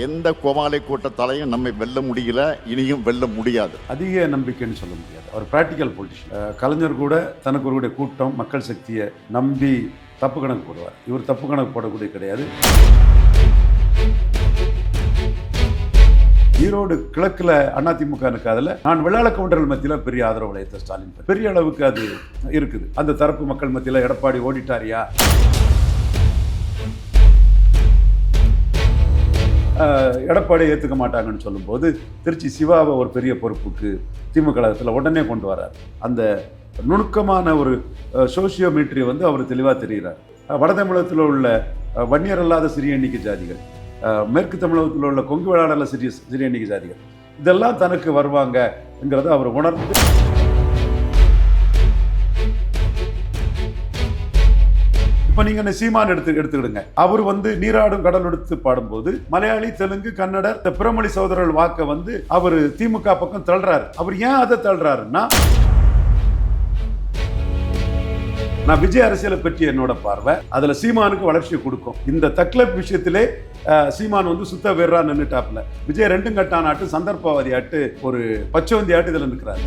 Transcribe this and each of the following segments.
எந்த கோமாளி கூட்டத்தாலையும் நம்மை வெல்ல முடியல இனியும் வெல்ல முடியாது. அதிக நம்பிக்கைன்னு சொல்ல முடியாது. அவர் பிராக்டிக்கல் பொலிட்டிஷியன் கலைஞர் கூட தனக்கு ஒருவருடைய கூட்டம் மக்கள் சக்தியை நம்பி தப்பு கணக்கு போடுவார். இவர் தப்பு கணக்கு போடக்கூடிய கிடையாது. ஈரோடு கிழக்கில் அதிமுக அதில் நான் வெள்ளாள கவுண்டர்கள் மத்தியில் பெரிய ஆதரவு வளையத்தை ஸ்டாலின். பெரிய அளவுக்கு அது இருக்குது. அந்த தரப்பு மக்கள் மத்தியில் எடப்பாடி ஓடிட்டாரியா? எடப்பாடியை ஏற்றுக்க மாட்டாங்கன்னு சொல்லும்போது திருச்சி சிவாவை ஒரு பெரிய பொறுப்புக்கு திமுக கழகத்தில் உடனே கொண்டு வரார். அந்த நுணுக்கமான ஒரு சோசியோமீட்ரி வந்து அவர் தெளிவாக தெரிகிறார் அஹ், வட தமிழகத்தில் உள்ள வன்னியர் அல்லாத சிறிய எண்ணிக்கை ஜாதிகள் மேற்கு தமிழகத்தில் உள்ள கொங்கு வேளாளர்ல சிறிய சிறிய எண்ணிக்கை ஜாதிகள் இதெல்லாம் தனக்கு வருவாங்கங்கிறத அவர் உணர்ந்து இப்போ நீங்கள் சீமான் எடுத்து எடுத்துக்கிடுங்க. அவர் வந்து நீராடும் கடல் எடுத்து பாடும்போது மலையாளி தெலுங்கு கன்னடர் இந்த பிரமணி சோதரர்கள் வாக்க வந்து அவர் திமுக பக்கம் தள்ளுறாரு. அவர் ஏன் அதை தள்ளுறாருன்னா நான் விஜய் அரசியலை பற்றி என்னோட பார்வை. அதில் சீமானுக்கு வளர்ச்சி கொடுக்கும். இந்த தக்லப் விஷயத்திலே சீமான் வந்து சுத்த வேறா நின்னுட்டாப்ல விஜய் ரெண்டும் கட்டானாட்டு சந்தர்ப்பவாதி ஆட்டு ஒரு பச்சவந்தி ஆட்டு இதுல நிற்கிறாரு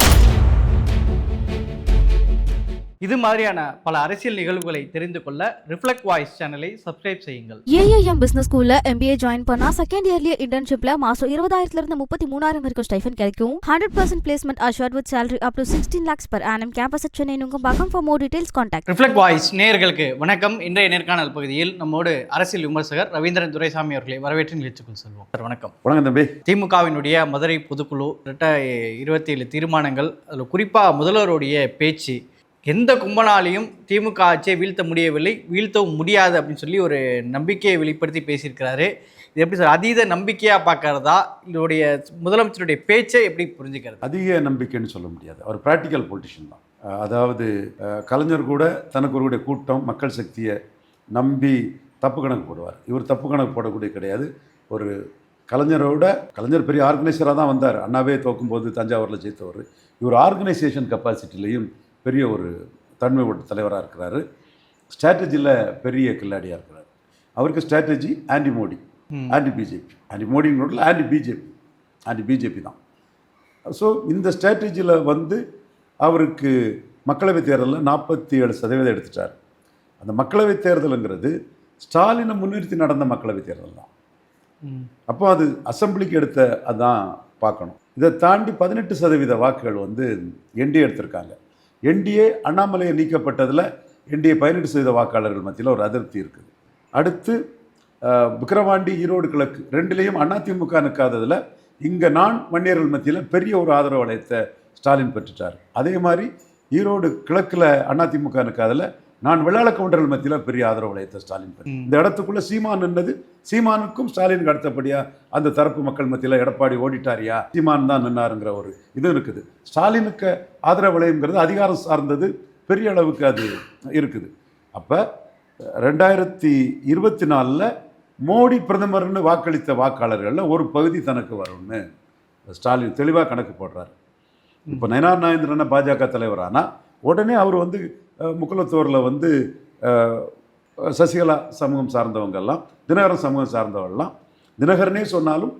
இது மாதிரியான பல அரசியல் நிகழ்வுகளை தெரிந்து கொள்ள ரிஃப்ளெக்ட் வாய்ஸ் சேனலை சப்ஸ்கிரைப் செய்யுங்கள். ஏஐஎம் பிசினஸ் ஸ்கூல்ல எம்பிஏ ஜாயின் பண்ணா செகண்ட் இயர்லயே இன்டர்ன்ஷிப்ல மாசம் இருபதாயிரத்துல இருந்து முப்பத்தி மூணாயிரம் வரைக்கும் ஸ்டைஃபன் கிடைக்கும். Hundred percent placement assured with salary up to sixteen lakhs per annum. Campus Chennai Nungambakkam for more details contact Reflect voice நேயர்களுக்கு வணக்கம். இன்றைய நேர்காணல் பகுதியில் நம்மோடு அரசியல் விமர்சகர் ரவீந்திரன் துரைசாமி அவர்களை வரவேற்று நிகழ்ச்சிக்குள் செல்வோம். சார் வணக்கம். வணக்கம் தம்பி. திமுகவினுடைய மதுரை பொதுக்குழு கிட்ட இருபத்தி ஏழு தீர்மானங்கள் அதில் குறிப்பாக முதல்வருடைய பேச்சு எந்த கும்பனாலையும் திமுக ஆட்சியை வீழ்த்த முடியவில்லை வீழ்த்தவும் முடியாது அப்படின்னு சொல்லி ஒரு நம்பிக்கையை வெளிப்படுத்தி பேசியிருக்கிறாரு. இது எப்படி சார் அதீத நம்பிக்கையாக பார்க்கறதா? இதோடைய முதலமைச்சருடைய பேச்சை எப்படி புரிஞ்சுக்கிறது? அதிக நம்பிக்கைன்னு சொல்ல முடியாது. அவர் ப்ராக்டிக்கல் பொலிட்டிஷியன் தான். அதாவது கலைஞர் கூட தனக்கு ஒருவருடைய கூட்டம் மக்கள் சக்தியை நம்பி தப்பு கணக்கு போடுவார். இவர் தப்பு கணக்கு போடக்கூடிய கிடையாது. ஒரு கலைஞரோட கலைஞர் பெரிய ஆர்கனைசராக தான் வந்தார். அண்ணாவே தோக்கும்போது தஞ்சாவூரில் ஜெயித்தவர். இவர் ஆர்கனைசேஷன் கெப்பாசிட்டிலையும் பெரிய ஒரு தன்மை உள்ள தலைவராக இருக்கிறாரு. ஸ்ட்ராட்டஜியில் பெரிய கில்லாடியாக இருக்கிறார். அவருக்கு strategy anti Modi. Anti BJP. Anti மோடிங்கிறதுல anti BJP. Anti BJP தான். ஸோ இந்த ஸ்ட்ராட்டஜியில் வந்து அவருக்கு மக்களவைத் தேர்தலில் நாற்பத்தி ஏழு சதவீதம் எடுத்துட்டார். அந்த மக்களவைத் தேர்தலுங்கிறது ஸ்டாலினை முன்னிறுத்தி நடந்த மக்களவைத் தேர்தல் தான். அப்போ அது அசெம்பிளிக்கு எடுத்த அதான் பார்க்கணும். இதை தாண்டி பதினெட்டு சதவீத வாக்குகள் வந்து என்டிஏ எடுத்திருக்காங்க. என்டிஏ அண்ணாமலையை நீக்கப்பட்டதில் என்டிஏ பதினெட்டு சதவீத வாக்காளர்கள் மத்தியில் ஒரு அதிருப்தி இருக்குது. அடுத்து விக்கிரவாண்டி ஈரோடு கிழக்கு ரெண்டுலேயும் அதிமுக நிற்காததில் இங்கே நான் வன்னியர்கள் மத்தியில் பெரிய ஒரு ஆதரவு வளையத்தை ஸ்டாலின் பெற்றுட்டார். அதே மாதிரி ஈரோடு கிழக்கில் அதிமுக நிற்காதில் நான் வெள்ளாள கவுண்டர்கள் மத்தியில் பெரிய ஆதரவு வளையத்தை ஸ்டாலின் இந்த இடத்துக்குள்ள சீமான் நின்னது. சீமானுக்கும் ஸ்டாலினுக்கு அடுத்தபடியா அந்த தரப்பு மக்கள் மத்தியில் எடப்பாடி ஓடிட்டாரியா? சீமான் தான் நின்னாருங்கிற ஒரு இது இருக்குது. ஸ்டாலினுக்கு ஆதரவு வளையம்ங்கிறது அதிகாரம் சார்ந்தது. பெரிய அளவுக்கு அது இருக்குது. அப்போ ரெண்டாயிரத்தி இருபத்தி நாலில் மோடி பிரதமர்னு வாக்களித்த வாக்காளர்களில் ஒரு பகுதி தனக்கு வரும்னு ஸ்டாலின் தெளிவாக கணக்கு போடுறாரு. இப்போ நயனார் நாயந்திரன பாஜக தலைவரானா உடனே அவர் வந்து முக்குளத்தூரில் முக்குலத்தூரில் வந்து சசிகலா சமூகம் சார்ந்தவங்கெல்லாம் தினகரன் சமூகம் சார்ந்தவங்கெல்லாம் தினகரனே சொன்னாலும்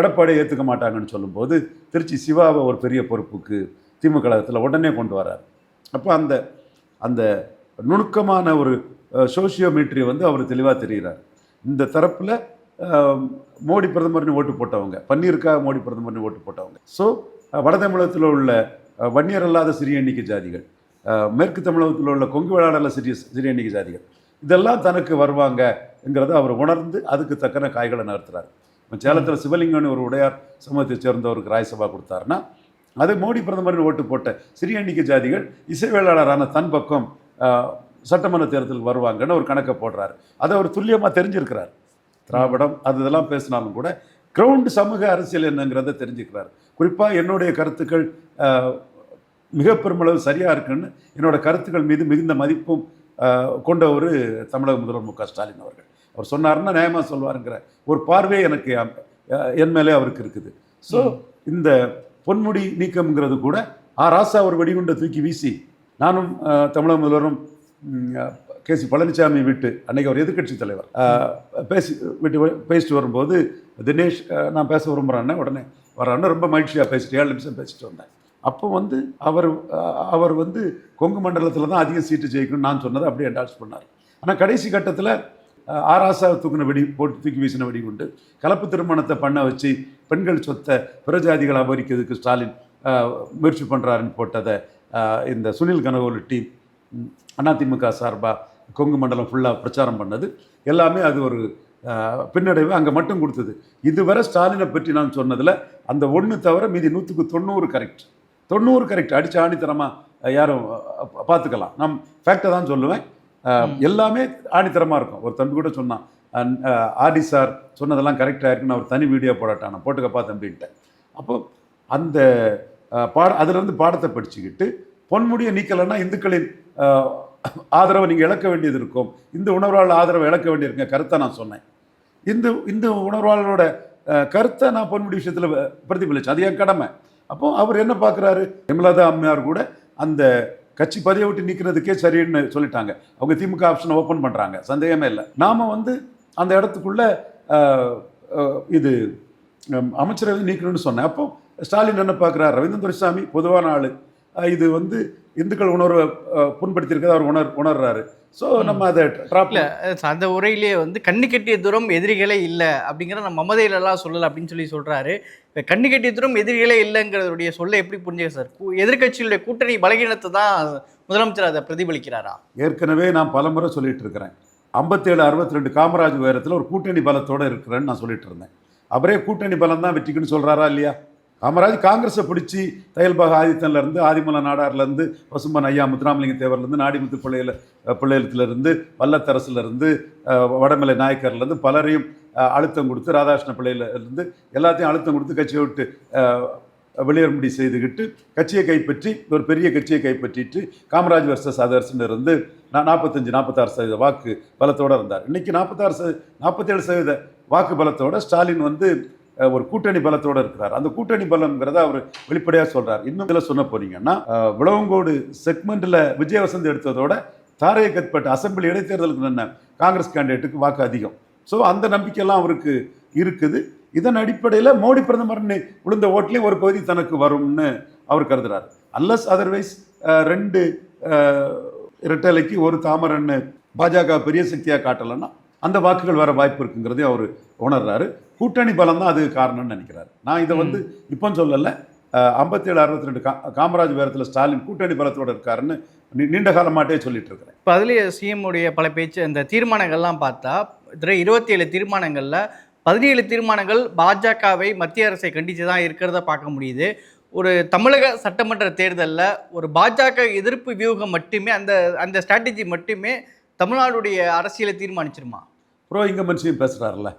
எடப்பாடியை ஏற்றுக்க மாட்டாங்கன்னு சொல்லும்போது திருச்சி சிவாவை ஒரு பெரிய பொறுப்புக்கு திமுக கழகத்தில் உடனே கொண்டு வரார். அப்போ அந்த அந்த நுணுக்கமான ஒரு சோசியோமீட்ரி வந்து அவர் தெளிவாக தெரிகிறார் இந்த தரப்பில் மோடி பிரதமர்னு ஓட்டு போட்டவங்க பன்னீருக்காக மோடி பிரதமர்னு ஓட்டு போட்டவங்க. ஸோ வட தமிழகத்தில் உள்ள வன்னியர் அல்லாத சிறிய எண்ணிக்கை ஜாதிகள் மேற்கு தமிழகத்தில் உள்ள கொங்கு வேளாளர்ல சிறிய சிறிய எண்ணிக்கை ஜாதிகள் இதெல்லாம் தனக்கு வருவாங்கங்கிறத அவர் உணர்ந்து அதுக்கு தக்கன காய்களை நகர்த்துறாரு. இப்போ சேலத்தில் சிவலிங்கம்னு ஒரு உடையார் சமூகத்தைச் சேர்ந்தவருக்கு ராஜ்சபா கொடுத்தாருன்னா அது மோடி பிரதமர்னு ஓட்டு போட்ட சிறிய எண்ணிக்கை ஜாதிகள் இசைவேளாளரான தன் பக்கம் சட்டமன்ற தேர்தல் வருவாங்கன்னு ஒரு கணக்கை போடுறாரு. அதை அவர் துல்லியமாக தெரிஞ்சிருக்கிறார். திராவிடம் அது இதெல்லாம் பேசினாலும் கூட கிரவுண்ட் சமூக அரசியல் என்னங்கிறத தெரிஞ்சுக்கிறார். குறிப்பாக என்னுடைய கருத்துக்கள் மிக பெருமளவு சரியாக இருக்குன்னு என்னோட கருத்துக்கள் மீது மிகுந்த மதிப்பும் கொண்ட ஒரு தமிழக முதல்வர் மு க ஸ்டாலின் அவர்கள். அவர் சொன்னாருன்னா நியாயமாக சொல்வாருங்கிற ஒரு பார்வை எனக்கு என் மேலே அவருக்கு இருக்குது. ஸோ இந்த பொன்முடி நீக்கம்ங்கிறது கூட ஆ ராசா ஒரு வெடிகுண்டை தூக்கி வீசி நானும் தமிழக முதல்வரும் கே சி பழனிசாமி வீட்டு அன்னைக்கு அவர் எதிர்க்கட்சி தலைவர் பேசி வீட்டு பேசிட்டு வரும்போது தினேஷ் நான் பேச விரும்புகிறேன்னு உடனே வரான்னு ரொம்ப மகிழ்ச்சியாக பேசிட்டு ஏழு நிமிஷம் பேசிட்டு வந்தேன். அப்போ வந்து அவர் அவர் வந்து கொங்கு மண்டலத்தில் தான் அதிக சீட்டு ஜெயிக்கணும்னு நான் சொன்னதை அப்படியே என்டால்ஸ் பண்ணார். ஆனால் கடைசி கட்டத்தில் ஆராசா தூக்கின வெடி போட்டு தூக்கி வீசின வெடி உண்டு. கலப்பு திருமணத்தை பண்ண வச்சு பெண்கள் சொத்தை பிரஜாதிகள் அபகரிக்கிறதுக்கு ஸ்டாலின் முயற்சி பண்ணுறாருன்னு போட்டதை இந்த சுனில் கனகோலு டீம் அதிமுக சார்பாக கொங்கு மண்டலம் ஃபுல்லாக பிரச்சாரம் பண்ணது. எல்லாமே அது ஒரு பின்னடைவு அங்கே மட்டும் கொடுத்தது. இதுவரை ஸ்டாலினை பற்றி நான் சொன்னதில் அந்த ஒன்று தவிர மீதி நூற்றுக்கு தொண்ணூறு கரெக்ட் தொண்ணூறு கரெக்ட் அடிச்சு ஆணித்தரமாக யாரும் பார்த்துக்கலாம். நான் ஃபேக்டை தான் சொல்லுவேன். எல்லாமே ஆணித்தரமாக இருக்கும். ஒரு தம்பி கூட சொன்னான் ஆடி சார் சொன்னதெல்லாம் கரெக்டாக இருக்குன்னு அவர் தனி வீடியோ போடட்டான் நான் போட்டுக்கப்பா தம்பின்ட்டேன். அப்போ அந்த பாட அதிலிருந்து பாடத்தை படிச்சுக்கிட்டு பொன்முடியை நீக்கலைன்னா இந்துக்களின் ஆதரவை நீங்கள் இழக்க வேண்டியது இருக்கும். இந்த உணர்வாளர் ஆதரவை இழக்க வேண்டியிருக்க கருத்தை நான் சொன்னேன். இந்த இந்த உணர்வாளரோட கருத்தை நான் பொன்முடி விஷயத்தில் பிரதிபலிச்சேன். அது என் கடமை. அப்போ அவர் என்ன பார்க்குறாரு? ஹெமலதா அம்மையார் கூட அந்த கட்சி பதவியை விட்டு நிற்கிறதுக்கே சரின்னு சொல்லிட்டாங்க. அவங்க திமுக ஆப்ஷனை ஓப்பன் பண்ணுறாங்க சந்தேகமே இல்லை. நாம் வந்து அந்த இடத்துக்குள்ள இது அமைச்சரவை நீக்கணும்னு சொன்னேன். அப்போ ஸ்டாலின் என்ன பார்க்குறாரு? ரவீந்திர துரைசாமி பொதுவான ஆள். இது வந்து இந்துக்கள் உணர்வை புண்படுத்தியிருக்கிறத அவர் உணர் உணர்றாரு. ஸோ நம்ம அதை ட்ராப்ல அந்த உரையிலேயே வந்து கண்ணு கட்டிய தூரம் எதிரிகளே இல்லை அப்படிங்கிற நம்ம மமதையிலலாம் சொல்லலை அப்படின்னு சொல்லி சொல்றாரு. இப்போ கண்ணு கட்டிய தூரம் எதிரிகளே இல்லைங்கிறதுடைய சொல்ல எப்படி புரிஞ்சுக்க சார்? எதிர்க்கட்சிகளுடைய கூட்டணி பலகீனத்தை தான் முதலமைச்சர் அதை பிரதிபலிக்கிறாரா? ஏற்கனவே நான் பலமுறை சொல்லிட்டு இருக்கிறேன் ஐம்பத்தேழு அறுபத்தி ரெண்டு காமராஜ் உயரத்தில் ஒரு கூட்டணி பலத்தோடு இருக்கிறேன்னு நான் சொல்லிட்டு இருந்தேன் அவரே கூட்டணி பலம் தான் வெற்றிக்குன்னு சொல்கிறாரா இல்லையா? காமராஜ் காங்கிரஸை பிடிச்சி தையல்பாக ஆதித்தன்லேருந்து ஆதிமல நாடார்லேருந்து பசும்பன் ஐயா முத்துராமலிங்க தேவர்லேருந்து நாடிமுத்து பிள்ளையில பிள்ளையலத்திலிருந்து வல்லத்தரசுலேருந்து வடமலை நாயக்கர்லேருந்து பலரையும் அழுத்தம் கொடுத்து ராதாகிருஷ்ண பிள்ளையிலேருந்து எல்லாத்தையும் அழுத்தம் கொடுத்து கட்சியை விட்டு அஹ், வெளியேறும்படி செய்துக்கிட்டு கட்சியை கைப்பற்றி ஒரு பெரிய கட்சியை கைப்பற்றிட்டு காமராஜ் வர்சஸ் அதர்ஸ்னு இருந்து நான் நாற்பத்தஞ்சு நாற்பத்தாறு சதவீத வாக்கு பலத்தோடு இருந்தார். இன்றைக்கி நாற்பத்தாறு சத நாற்பத்தேழு சதவீத வாக்கு பலத்தோட ஸ்டாலின் வந்து ஒரு கூட்டணி பலத்தோடு இருக்கிறார். அந்த கூட்டணி பலம்ங்கிறத அவர் வெளிப்படையாக சொல்கிறார் இன்னும் இதில் சொன்ன போனீங்கன்னா விளவங்கோடு செக்மெண்ட்டில் விஜயவசந்த் எடுத்ததோட தாரையை கட்பட்ட அசெம்பிளி இடைத்தேர்தலுக்கு நின்ன காங்கிரஸ் கேண்டிடேட்டுக்கு வாக்கு அதிகம். ஸோ அந்த நம்பிக்கையெல்லாம் அவருக்கு இருக்குது. இதன் அடிப்படையில் மோடி பிரதமர்னு விழுந்த ஓட்லேயும் ஒரு பகுதி தனக்கு வரும்னு அவர் கருதுறார். அல்லஸ் அதர்வைஸ் ரெண்டு இரட்டலைக்கு ஒரு தாமரன்னு பாஜக பெரிய சக்தியாக காட்டலைன்னா அந்த வாக்குகள் வர வாய்ப்பு இருக்குங்கிறதையும் அவர் உணர்றாரு. கூட்டணி பலம் தான் அது காரணம்னு நினைக்கிறாரு. நான் இதை வந்து இப்போ சொல்லலை. ஐம்பத்தேழு அறுபத்தி ரெண்டு கா காமராஜ் வேரத்தில் ஸ்டாலின் கூட்டணி பலத்தோடு இருக்காருன்னு நீண்ட காலமாட்டே சொல்லிட்டு இருக்கிறேன் இப்போ அதுலேயே சிஎம் உடைய பல பேச்சு அந்த தீர்மானங்கள்லாம் பார்த்தா இருபத்தி ஏழு தீர்மானங்களில் பதினேழு தீர்மானங்கள் பாஜகவை மத்திய அரசை கண்டித்து தான் இருக்கிறத பார்க்க முடியுது. ஒரு தமிழக சட்டமன்ற தேர்தலில் ஒரு பாஜக எதிர்ப்பு வியூகம் மட்டுமே அந்த அந்த ஸ்ட்ராட்டஜி மட்டுமே தமிழ்நாடுடைய அரசியலை தீர்மானிச்சிருமா? ப்ரோ இன்கம்பன்சியும் பேசுகிறாருல்ல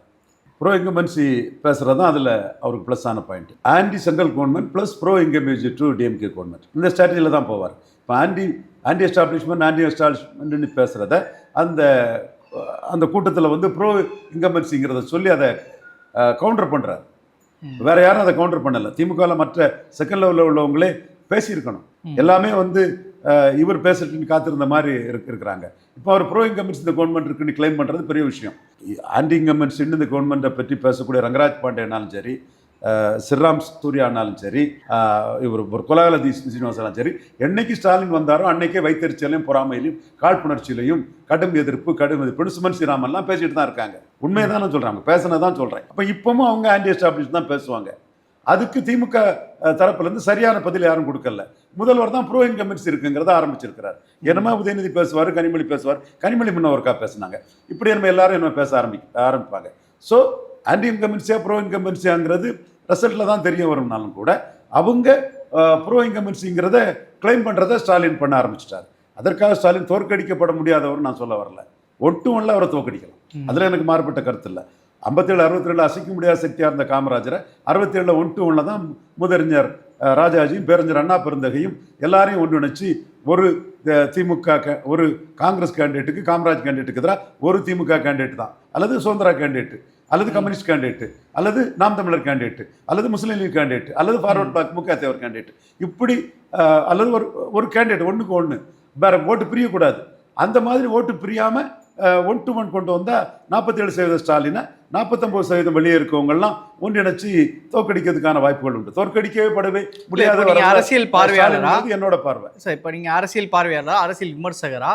ப்ரோ இன்கம்பன்சி பேசுகிறது தான் அதில் அவருக்கு ப்ளஸ் ஆன point anti central government plus pro incumbency to DMK government இந்த ஸ்ட்ராட்டஜியில் தான் போவார். இப்போ ஆன்டி ஆன்டி எஸ்டாப்ளிஷ்மெண்ட் ஆன்டி எஸ்டாப்ளிஷ்மெண்ட்னு பேசுகிறத அந்த அந்த கூட்டத்தில் வந்து ப்ரோ இன்கம்பன்சிங்கிறத சொல்லி அதை கவுண்டர் பண்ணுறாரு வேற யாரும் அதை கவுண்டர் பண்ணல. திமுகவில் மற்ற செகண்ட் லெவலில் உள்ளவங்களே பேசியிருக்கணும். எல்லாமே வந்து இவர் பேசட்டுன்னு காத்திருந்த மாதிரி இருக்கு இருக்கிறாங்க. இப்போ அவர் ப்ரோ இன்கம்பன்ஸ் இந்த கவர்மெண்ட் இருக்குன்னு கிளைம் பண்ணுறது பெரிய விஷயம். ஆன்டி இன்கம்பன்ஸ் இந்த கவர்மெண்ட்டை பற்றி பேசக்கூடிய ரங்கராஜ் பாண்டேனாலும் சரி சிறாம் சிர்ராம் சூர்யானாலும் சரி இவர் ஒரு கொலாகலதி சீனிவாசனாலும் சரி என்னைக்கு ஸ்டாலின் வந்தாரோ அன்னைக்கே வைத்தறிச்சலையும் பொறாமையிலையும் காழ்ப்புணர்ச்சியிலையும் கடும் எதிர்ப்பு கடும் எதிர்ப்புன்னு சுமன் ஸ்ரீராமன்லாம் பேசிட்டு தான் இருக்காங்க. உண்மையை தான் நான் சொல்கிறாங்க பேசினதான் சொல்கிறேன் அப்போ இப்பவும் அவங்க ஆன்டி எஸ்டாப்ளிஷ் தான் பேசுவாங்க. அதுக்கு திமுக தரப்புலேருந்து சரியான பதில் யாரும் கொடுக்கல. முதல்வர் தான் ப்ரோ இன்கம்பன்சி இருக்குங்கிறத ஆரம்பிச்சிருக்கிறார். என்னமா உதயநிதி பேசுவார் கனிமொழி பேசுவார்? கனிமொழி முன்ன ஒருக்கா பேசுனாங்க. இப்படி நம்ம எல்லாரும் என்ன பேச ஆரம்பி ஆரம்பிப்பாங்க. ஸோ ஆன்டி இன்கம்பன்சியா ப்ரோ இன்கம்பன்சியாங்கிறது ரிசல்ட்டில் தான் தெரிய வரும்னாலும் கூட அவங்க ப்ரோ இன்கம்பன்சிங்கிறத கிளைம் பண்ணுறதை ஸ்டாலின் பண்ண ஆரம்பிச்சிட்டார். அதற்காக ஸ்டாலின் தோற்கடிக்கப்பட முடியாதவர் நான் சொல்ல வரல. ஒட்டும் ஒன்றில் அவரை தோற்கடிக்கலாம். அதில் எனக்கு மாறுபட்ட கருத்து இல்லை. ஐம்பத்தேழு அறுபத்தி ரெண்டு அசைக்க முடியாத சக்தியாக இருந்த காமராஜரை அறுபத்தேழில் ஒன்று ஒன்றில் தான் முதறிஞர் ராஜாஜியும் பேரறிஞர் அண்ணா பெருந்தகையும் எல்லாரையும் ஒன்றிணைச்சு ஒரு திமுக கே- ஒரு காங்கிரஸ் கேண்டிடேட்டுக்கு காமராஜ் கேண்டிடேட்டுக்கு எதிராக ஒரு திமுக கேண்டிடேட் தான். அல்லது சுதந்திரா கேண்டிடேட் அல்லது கம்யூனிஸ்ட் கேண்டிடேட் அல்லது நாம் தமிழர் கேண்டிடேட் அல்லது முஸ்லீம் லீக் கேண்டிடேட் அல்லது ஃபார்வர்ட் பிளாக் முக தேவர் கேண்டிடேட் இப்படி அல்லது ஒரு ஒரு கேண்டிடேட் ஒன்றுக்கு ஒன்று வேற ஓட்டு பிரியக்கூடாது. அந்த மாதிரி ஓட்டு பிரியாமல் ஒன் டு ஒன் கொண்டு வந்தால் நாற்பத்தேழு சதவீத ஸ்டாலினை நாற்பத்தொம்பது சதவீதம் வெளியே இருக்கவங்கெல்லாம் ஒன்றிணைச்சு தோற்கடிக்கிறதுக்கான வாய்ப்புகள் உண்டு. தோற்கடிக்கவே படவே முடியாத அரசியல் பார்வையாளரா? என்னோட பார்வை. சார் இப்போ நீங்கள் அரசியல் பார்வையாளரா அரசியல் விமர்சகரா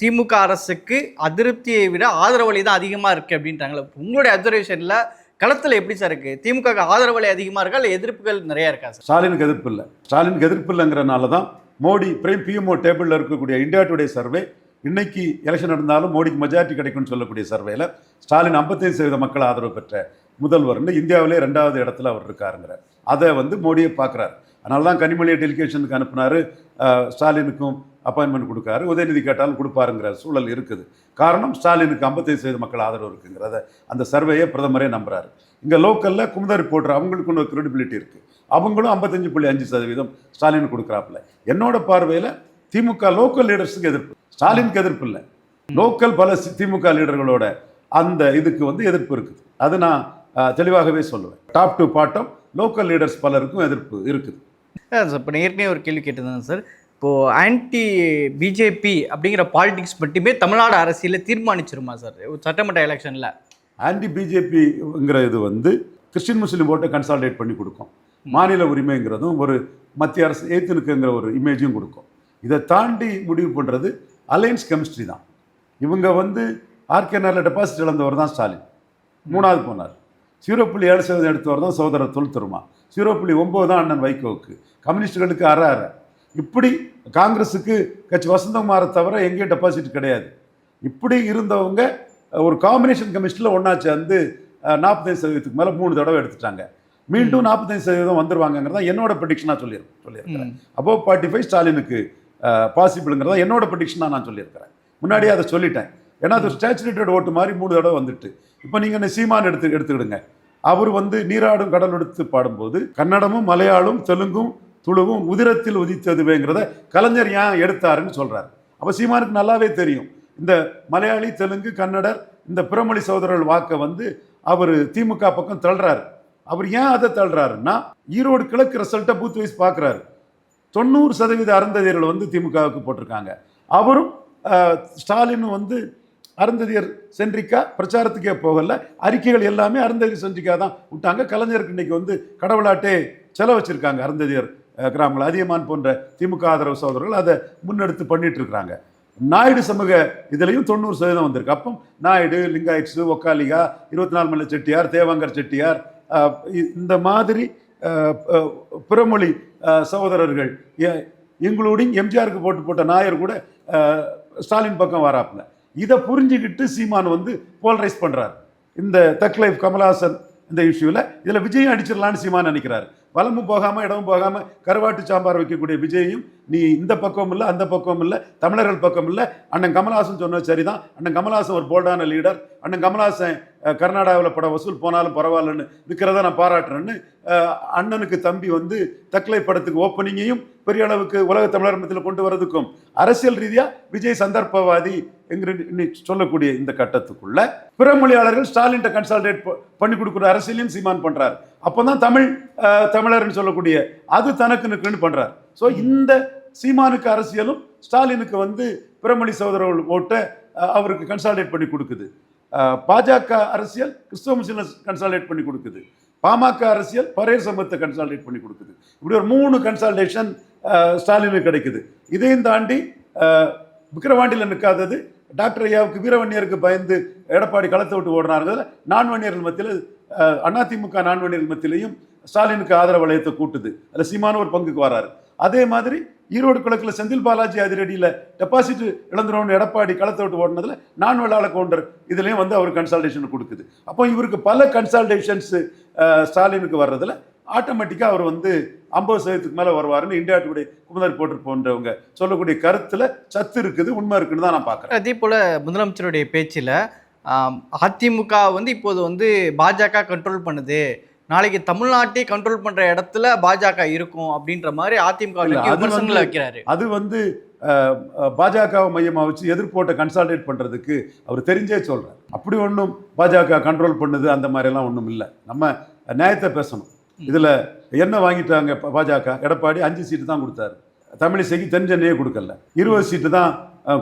திமுக அரசுக்கு அதிருப்தியை விட ஆதரவழி தான் அதிகமாக இருக்குது அப்படின்றாங்களே உங்களுடைய அப்சர்வேஷனில் களத்தில் எப்படி சார் இருக்குது திமுக ஆதரவழி அதிகமாக இருக்கா? இல்லை எதிர்ப்புகள் நிறையா இருக்கா சார்? ஸ்டாலினுக்கு எதிர்ப்பு இல்லை. ஸ்டாலினுக்கு எதிர்ப்பு இல்லைங்கிறனால தான் மோடி பிரைம் பிஎம்ஓ டேபிளில் இருக்கக்கூடிய இந்தியா டுடே சர்வே இன்னைக்கு எலெக்ஷன் நடந்தாலும் மோடிக்கு மெஜாரிட்டி கிடைக்கும்னு சொல்லக்கூடிய சர்வேல ஸ்டாலின் 55% சதவீத மக்கள் ஆதரவு பெற்ற முதல்வர்னு இந்தியாவிலே ரெண்டாவது இடத்துல அவர் இருக்காருங்கிற. அதை வந்து மோடியை பார்க்குறாரு. அதனால தான் கனிமொழியை டெலிகேஷனுக்கு அனுப்புனாரு. ஸ்டாலினுக்கும் அப்பாயின்மெண்ட் கொடுக்காரு. உதயநிதி கேட்டாலும் கொடுப்பாருங்கிற சூழல் இருக்குது. காரணம் ஸ்டாலினுக்கு 55% சதவீத மக்கள் ஆதரவு இருக்குங்கிறத அந்த சர்வேயை பிரதமரே நம்புறாரு. இங்கே லோக்கலில் குமுதர் போடுற அவங்களுக்கு ஒரு கிரெடிபிலிட்டி இருக்குது அவங்களும் ஐம்பத்தஞ்சு புள்ளி அஞ்சு சதவீதம் ஸ்டாலின் கொடுக்குறாப்புல. என்னோட பார்வையில் திமுக லோக்கல் லீடர்ஸுக்கு எதிர்ப்பு. ஸ்டாலினுக்கு எதிர்ப்பு இல்லை. லோக்கல் பல திமுக லீடர்களோட அந்த இதுக்கு வந்து எதிர்ப்பு இருக்குது. அது நான் தெளிவாகவே சொல்லுவேன். Top to bottom local leaders பலருக்கும் எதிர்ப்பு இருக்குது. சார் இப்போ ஏற்கனவே ஒரு கேள்வி கேட்டிருந்தேன் சார் இப்போது ஆன்டி பிஜேபி அப்படிங்கிற பாலிடிக்ஸ் மட்டுமே தமிழ்நாடு அரசியலில் தீர்மானிச்சிருமா சார் சட்டமன்ற எலெக்ஷனில் ஆன்டி பிஜேபிங்கிற இது வந்து கிறிஸ்டின் முஸ்லீம் ஓட்டை கன்சால்டேட் பண்ணி கொடுக்கும். மாநில உரிமைங்கிறதும் ஒரு மத்திய அரசு ஏத்துனுக்குங்கிற ஒரு இமேஜையும் கொடுக்கும். இதை தாண்டி முடிவு பண்ணுறது அலையன்ஸ் கெமிஸ்ட்ரி தான். இவங்க வந்து ஆர்கே நகரில் டெபாசிட் இழந்தவர் தான் ஸ்டாலின் மூணாவது போனார். ஜீரோ புள்ளி ஏழு சதவீதம் எடுத்தவர் தான் சகோதரர் தொல் திருமா. ஜீரோ புள்ளி ஒம்பது தான் அண்ணன் வைகோவுக்கு. கம்யூனிஸ்டுகளுக்கு அரை அரை இப்படி காங்கிரஸுக்கு கட்சி வசந்தகுமாரை தவிர எங்கேயும் டெபாசிட் கிடையாது. இப்படி இருந்தவங்க ஒரு காம்பினேஷன் கமிஷனில் ஒன்றா சேர்ந்து நாற்பத்தைந்து சதவீதத்துக்கு மேலே மூணு தடவை எடுத்துட்டாங்க. மீண்டும் நாற்பத்தைந்து சதவீதம் வந்துருவாங்கங்கிறதா என்னோட ப்ரெடிக்ஷனாக சொல்லியிருக்கேன் சொல்லியிருக்கிறேன் அப்போ ஃபார்ட்டி ஃபைவ் ஸ்டாலினுக்கு பாசிபிளுங்கிறத என்னோட ப்ரெடிக்ஷனாக நான் சொல்லியிருக்கிறேன். முன்னாடியே அதை சொல்லிட்டேன். ஏன்னா அது ஸ்டேச்சுரேட்டட் ஓட்டு மாதிரி மூணு தடவை வந்துட்டு. இப்போ நீங்கள் என்ன சீமான் எடுத்து எடுத்துக்கிடுங்க. அவர் வந்து நீராடும் கடல் எடுத்து பாடும்போது கன்னடமும் மலையாளம் தெலுங்கும் துளுவும் உதிரத்தில் உதித்ததுவேங்கிறத கலைஞர் ஏன் எடுத்தாருன்னு சொல்கிறார் அப்போ சீமானுக்கு நல்லாவே தெரியும். இந்த மலையாளி தெலுங்கு கன்னடர் இந்த பிறமொழி சகோதரர்கள் வாக்கை வந்து அவர் திமுக பக்கம் தள்ளுறாரு. அவர் ஏன் அதை தள்ளுறாருன்னா ஈரோடு கிழக்கு ரிசல்ட்டை பூத் வைஸ் பார்க்குறாரு. தொண்ணூறு சதவீத அருந்ததியர்கள் வந்து திமுகவுக்கு போட்டிருக்காங்க. அவரும் ஸ்டாலினும் வந்து அருந்ததியர் சென்றிக்கா பிரச்சாரத்துக்கே போகல. அறிக்கைகள் எல்லாமே அருந்ததியர் சென்றிக்கா தான் விட்டாங்க. கலைஞருக்கு இன்னைக்கு வந்து கடவுளாட்டே செலவச்சிருக்காங்க அருந்ததியர் கிராமங்கள். அதியமான் போன்ற திமுக ஆதரவு சகோதரர்கள் அதை முன்னெடுத்து பண்ணிட்டு இருக்கிறாங்க. நாயுடு சமூக இதுலேயும் தொண்ணூறு சதவீதம் வந்திருக்கு. அப்போ நாயுடு லிங்காயிட்ஸு ஒக்காலிகா இருபத்தி நாலு மலை செட்டியார் தேவாங்கர் செட்டியார் இந்த மாதிரி பிறமொழி சகோதரர்கள் எங்களோடையும் எம்ஜிஆருக்கு போட்டு போட்ட நாயர் கூட ஸ்டாலின் பக்கம் வராப்புல. இதை புரிஞ்சுக்கிட்டு சீமான் வந்து போலரைஸ் பண்ணுறார் இந்த தக் லைஃப் கமலஹாசன் இந்த இஷ்யூவில் இதில் விஜயும் அடிச்சிடலான்னு சீமான் நினைக்கிறார். வலமும் போகாமல் இடமும் போகாமல் கருவாட்டு சாம்பார் வைக்கக்கூடிய விஜயையும் நீ இந்த பக்கம் இல்லை அந்த பக்கம் இல்லை தமிழர்கள் பக்கம் இல்லை அண்ணன் கமலாசன் சொன்னது சரிதான். அண்ணன் கமலாசன் ஒரு போல்டான லீடர் அண்ணன் கமலாசன் கர்நாடகாவில் படம் வசூல் போனாலும் பரவாயில்லன்னு நிற்கிறத நான் பாராட்டுறேன்னு அண்ணனுக்கு தம்பி வந்து தக்லை படத்துக்கு ஓப்பனிங்கையும் பெரிய அளவுக்கு உலக தமிழர்மத்தில் கொண்டு வரதுக்கும் அரசியல் ரீதியாக விஜய் சந்தர்ப்பவாதி என்கிற சொல்லக்கூடிய இந்த கட்டத்துக்குள்ள பிற மொழியாளர்கள் ஸ்டாலின்ட்ட கன்சல்டேட் பண்ணி கொடுக்குற அரசியலையும் சீமான் பண்ணுறாரு அப்போ தான் தமிழ் தமிழர்னு சொல்லக்கூடிய அது தனக்கு நிற்குன்னு பண்றாரு. ஸோ இந்த சீமானுக்கு அரசியலும் ஸ்டாலினுக்கு வந்து பிறமொழி சகோதரர்கள் ஓட்ட அவருக்கு கன்சால்டேட் பண்ணி கொடுக்குது. பாஜக அரசியல் கிறிஸ்தவ முஸ்லீம் கன்சால்டேட் பண்ணி கொடுக்குது. பாமக அரசியல் பரையர் சமூகத்தை கன்சால்டேட் பண்ணி கொடுக்குது. இப்படி ஒரு மூணு கன்சால்டேஷன் ஸ்டாலினுக்கு கிடைக்குது. இதையும் தாண்டி விக்கிரவாண்டியில் நிற்காதது டாக்டர் ஐயாவுக்கு வீரவன்னியருக்கு பயந்து எடப்பாடி களத்தை விட்டு ஓடினார்கள். நான்வன்னியர்கள் மத்தியில் அதிமுக நான்வன்னியர்கள் மத்தியிலையும் ஸ்டாலினுக்கு ஆதரவு வளையத்தை கூட்டுது. அதில் சீமான ஒரு பங்குக்கு வராரு. அதே மாதிரி ஈரோடு கிழக்கில் செந்தில் பாலாஜி அதிரடியில் டெபாசிட் இழந்துருவோம்னு எடப்பாடி களத்தை விட்டு ஓடினதில் நான் வெள்ளாள கவுண்டர் இதுலேயும் வந்து அவர் கன்சல்டேஷன் கொடுக்குது. அப்போ இவருக்கு பல கன்சல்டேஷன்ஸ் ஸ்டாலினுக்கு வர்றதில் ஆட்டோமேட்டிக்காக அவர் வந்து ஐம்பது சதவீதத்துக்கு மேலே வருவாருன்னு இந்தியா டுடே குமுதர் போட்டு போன்றவங்க சொல்லக்கூடிய கருத்தில் சத்து இருக்குது உண்மை இருக்குன்னு தான் நான் பார்க்குறேன். அதே போல் முதலமைச்சருடைய பேச்சில் அதிமுக வந்து இப்போது வந்து பாஜக கண்ட்ரோல் பண்ணுது. நாளைக்கு தமிழ்நாட்டை கண்ட்ரோல் பண்ற இடத்துல பாஜக இருக்கும் அப்படின்ற மாதிரி அதிமுக வைக்கிறாரு. அது வந்து பாஜகவை மையமாக வச்சு எதிர்ப்போட்டை கன்சால்டேட் பண்ணுறதுக்கு அவர் தெரிஞ்சே சொல்கிறார் அப்படி ஒன்றும் பாஜக கண்ட்ரோல் பண்ணுது அந்த மாதிரிலாம் ஒன்றும் இல்லை. நம்ம நியாயத்தை பேசணும். இதில் என்ன வாங்கிட்டாங்க பாஜக? எடப்பாடி அஞ்சு சீட்டு தான் கொடுத்தாரு. தமிழிசைக்கு தென் சென்னையே கொடுக்கல. இருபது சீட்டு தான்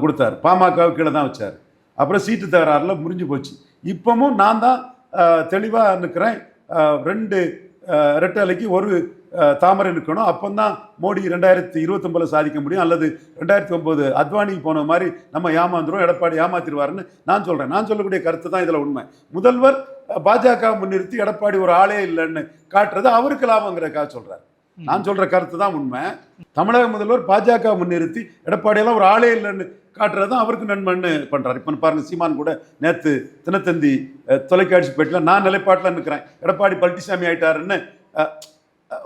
கொடுத்தாரு. பாமகவுக்கு கீழே தான் வச்சார். அப்புறம் சீட்டு தகராறுல முடிஞ்சு போச்சு. இப்பவும் நான் தான் தெளிவாக நிற்கிறேன் ரெண்டு அஹ், ரெட்டலைக்கு ஒரு தாமரை நிற்கணும். அப்போ தான் மோடி ரெண்டாயிரத்தி இருபத்தொம்பதில் சாதிக்க முடியும். அல்லது ரெண்டாயிரத்தி ஒம்பது அத்வானிக்கு போன மாதிரி நம்ம ஏமாந்துரும் எடப்பாடி ஏமாத்திடுவார்னு நான் சொல்கிறேன் நான் சொல்லக்கூடிய கருத்து தான் இதில் உண்மை. முதல்வர் பாஜக முன்னிறுத்தி எடப்பாடி ஒரு ஆளே இல்லைன்னு காட்டுறது அவருக்கு லாபங்கிறக்காக சொல்கிறார் நான் சொல்ற கருத்து தான் உண்மை. தமிழக முதல்வர் பாஜக முன்னிறுத்தி எடப்பாடியெல்லாம் ஒரு ஆளே இல்லைன்னு காட்டுறது தான் அவருக்கு நன்மைன்னு பண்றாரு. இப்போ பாருங்க சீமான் கூட நேத்து தினத்தந்தி தொலைக்காட்சி பேட்டில் நான் நிலைப்பாட்டில் நிற்கிறேன் எடப்பாடி பழனிசாமி ஆயிட்டாருன்னு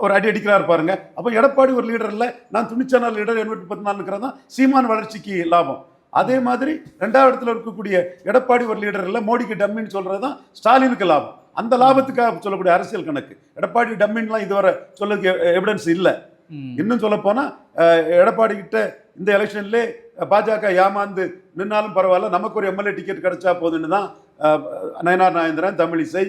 ஒரு அடி அடிக்கிறார் பாருங்க. அப்போ எடப்பாடி ஒரு லீடர் இல்லை நான் துணிச்சான லீடர் எண்ணூற்றி பத்து நாள் தான் சீமான் வளர்ச்சிக்கு லாபம். அதே மாதிரி ரெண்டாவது இடத்துல இருக்கக்கூடிய எடப்பாடி ஒரு லீடர் இல்லை மோடிக்கு டம்மின்னு சொல்கிறது தான் ஸ்டாலினுக்கு லாபம். அந்த லாபத்துக்காக சொல்லக்கூடிய அரசியல் கணக்கு. எடப்பாடி டம்மின்லாம் இதுவரை சொல்லதுக்கு எவிடன்ஸ் இல்லை. இன்னும் சொல்ல போனா எடப்பாடி கிட்ட இந்த எலெக்ஷன்ல பாஜக ஏமாந்து நின்னாலும் பரவாயில்ல நமக்கு ஒரு எம்எல்ஏ டிக்கெட் கிடைச்சா போதுன்னு தான் நயனார் நாயந்திரன் தமிழிசை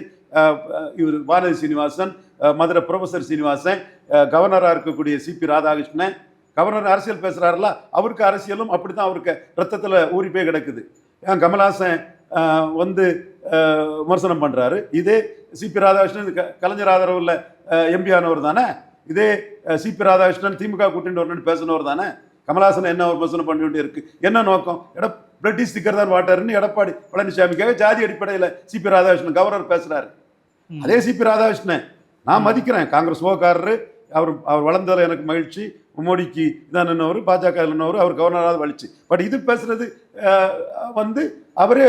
இவர் வானதி சீனிவாசன் மதுரை ப்ரொஃபசர் சீனிவாசன் அஹ், கவர்னரா இருக்கக்கூடிய சிபி ராதாகிருஷ்ணன் கவர்னர் அரசியல் பேசுறாருல அவருக்கு அரசியலும் அப்படித்தான் அவருக்கு ரத்தத்துல ஊறி போய் கிடக்குது. ஏன் கமல்ஹாசன் வந்து விமர்சனம் பண்றாரு. இதே சிபி ராதாகிருஷ்ணன் க- கலைஞர் ஆதரவுல எம்பி ஆனவர் தானே? இதே சிபி ராதாகிருஷ்ணன் திமுக கூட்டிட்டு வரணும்னு பேசினவர் தானே? கமல்ஹாசன் என்ன விமர்சனம் பண்ண வேண்டி இருக்கு. என்ன நோக்கம்? எட பிரிட்டிஷ் ஸ்டிக்கர் தான் வாட்டாருன்னு எடப்பாடி பழனிசாமிக்காக ஜாதி அடிப்படையில் சிபி ராதாகிருஷ்ணன் கவர்னர் பேசுறாரு. ம். அதே சிபி ராதாகிருஷ்ணன் நான் மதிக்கிறேன். காங்கிரஸ் ஓக்காரரு அவர் அவர் வளர்ந்ததில் எனக்கு மகிழ்ச்சி. மோடிக்கு இதான் என்னவர் பாஜக நின்னவர் அவர் கவர்னராக வலிச்சு பட் இது பேசுறது வந்து அவரே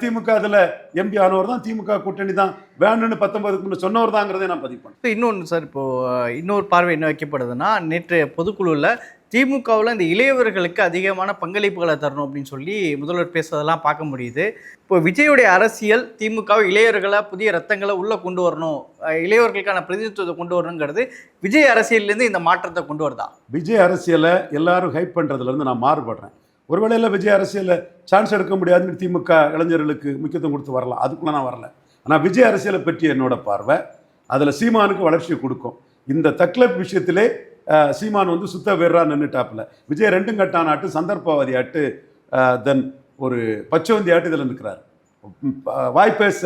திமுக அதில் எம்பி ஆனவர் தான் திமுக கூட்டணி தான். வேணும்னு பத்தொன்பதுக்கு முன்னே சொன்னவர் தாங்கிறதே நான் பதிவு பண்ணேன். இப்போ இன்னொன்று சார் இப்போது இன்னொரு பார்வை என்ன வைக்கப்படுதுன்னா நேற்று பொதுக்குழுவில் திமுகவில் இந்த இளையவர்களுக்கு அதிகமான பங்களிப்புகளை தரணும் அப்படின்னு சொல்லி முதல்வர் பேசுறதெல்லாம் பார்க்க முடியுது. இப்போ விஜயுடைய அரசியல் திமுகவை இளையவர்களை புதிய ரத்தங்களை உள்ளே கொண்டு வரணும் இளையவர்களுக்கான பிரதிநிதித்துவத்தை கொண்டு வரணுங்கிறது விஜய் அரசியல்லேருந்து இந்த மாற்றத்தை கொண்டு வருதா? விஜய் அரசியலை எல்லாரும் ஹைப் பண்ணுறதுலேருந்து நான் மாறுபடுறேன். ஒருவேளையில விஜய் அரசியலில் சான்ஸ் எடுக்க முடியாதுன்னு திமுக இளைஞர்களுக்கு முக்கியத்துவம் கொடுத்து வரலாம். அதுக்குள்ளே நான் வரல. ஆனால் விஜய் அரசியலை பற்றி என்னோட பார்வை அதில் சீமானுக்கு வளர்ச்சி கொடுக்கும். இந்த தக்லப் விஷயத்திலே சீமான் வந்து சுத்த வீரராக நின்றுட்டாப்புல விஜய் ரெண்டும் கட்டான ஆட்டு சந்தர்ப்பவாதி ஆட்டு தென் ஒரு பச்சவந்தி ஆட்டு இதில் நிற்கிறார். வாய் பேச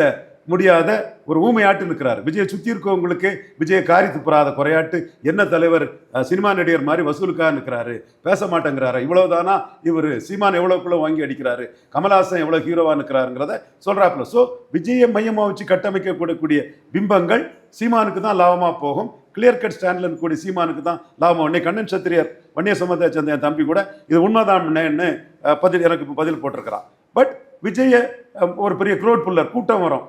முடியாத ஒரு ஊமையாட்டு நிற்கிறார். விஜயை சுற்றி இருக்கவங்களுக்கு விஜயை காரி துப்புறாத குறையாட்டு என்ன தலைவர் சினிமா நடிகர் மாதிரி வசூலுக்காக நிற்கிறாரு? பேச மாட்டேங்கிறாரு? இவ்வளவுதானா? இவர் சீமான் எவ்வளோக்குள்ள வாங்கி அடிக்கிறாரு? கமல்ஹாசன் எவ்வளோ ஹீரோவாக நிற்கிறாருங்கிறத சொல்கிறாப்புல ஸோ விஜயை மையமாக வச்சு கட்டமைக்கக்கூடக்கூடிய பிம்பங்கள் சீமானுக்கு தான் லாபமாக போகும். கிளியர் கட் ஸ்டாண்டில் இருக்கக்கூடிய சீமானுக்கு தான் லாபம். உடனே கண்ணன் சத்திரியர் வன்னிய சம்பந்தத்தை சேர்ந்த என் தம்பி கூட இது உண்மைதான்னு பதில் எனக்கு பதில் போட்டிருக்கிறான். பட் விஜய ஒரு பெரிய க்ரோட் புல்லர் கூட்டம் வரும்.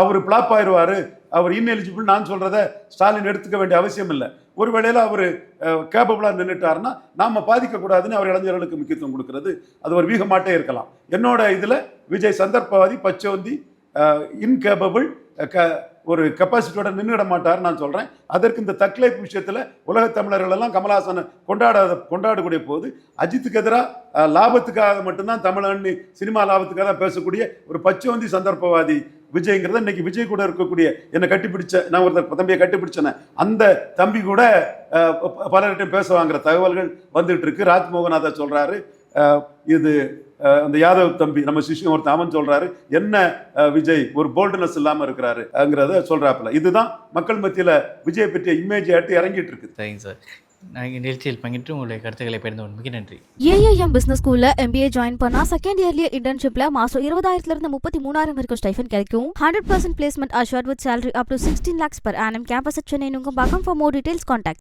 அவர் பிளாப் ஆயிடுவார் அவர் இன்எலிஜிபிள் நான் சொல்கிறத ஸ்டாலின் எடுத்துக்க வேண்டிய அவசியம் இல்லை. ஒரு வேளையில் அவர் கேப்பபிளாக நின்றுட்டாருன்னா நாம் பாதிக்கக்கூடாதுன்னு அவர் இளைஞர்களுக்கு முக்கியத்துவம் கொடுக்கறது. அது ஒரு வீகமாட்டே இருக்கலாம். என்னோட இதில் விஜய் சந்தர்ப்பவாதி பச்சோந்தி இன்கேபபிள் க ஒரு கெப்பாசிட்டியோட நின்றுட மாட்டார் நான் சொல்கிறேன் அதற்கு இந்த தக்லைப் விஷயத்தில் உலக தமிழர்களெல்லாம் எல்லாம் கமலஹாசனை கொண்டாடாத கொண்டாடக்கூடிய போது அஜித்துக்கு எதிராக லாபத்துக்காக மட்டும்தான் தமிழன் சினிமா லாபத்துக்காக தான் பேசக்கூடிய ஒரு பச்சோந்தி சந்தர்ப்பவாதி விஜய்ங்கிறத இன்னைக்கு விஜய் கூட இருக்கக்கூடிய என்னை கட்டிப்பிடிச்ச நான் ஒருத்தர் தம்பியை கட்டிப்பிடிச்சேனே அந்த தம்பி கூட அஹ், பேசுவாங்கிற பலர்கிட்டையும் தகவல்கள் வந்துட்டு இருக்கு. ராஜ்மோகன் அதை சொல்றாரு. இது அந்த யாதவ் தம்பி நம்ம சிஷ்யம் ஒருத்தன் அவன் சொல்றாரு என்ன விஜய் ஒரு போல்டுனஸ் இல்லாம இருக்கிறாருங்கிறத சொல்றாப்புல. இதுதான் மக்கள் மத்தியில விஜய் பற்றிய இமேஜ் ஆட்டு இறங்கிட்டு இருக்குது சரிங்க சார். நான் இங்கே நிகழ்ச்சியில் பங்கிட்டு உங்களுடைய கருத்துக்களை பகிர்ந்து மிக நன்றி. ஏஐஎம் பிசினஸ் ஸ்கூல்ல எம்பிஏ ஜாயின் பண்ணா செகண்ட் இயர்லயே இன்டர்ன்ஷிப்ல மாசம் இருபதாயிரத்துல இருந்து முப்பத்தி மூணாயிரம் வரைக்கும் ஸ்டைஃபன் கிடைக்கும். Hundred percent placement assured with salary up to sixteen lakhs per annum. Campus at Chennai Nungambakkam for more details contact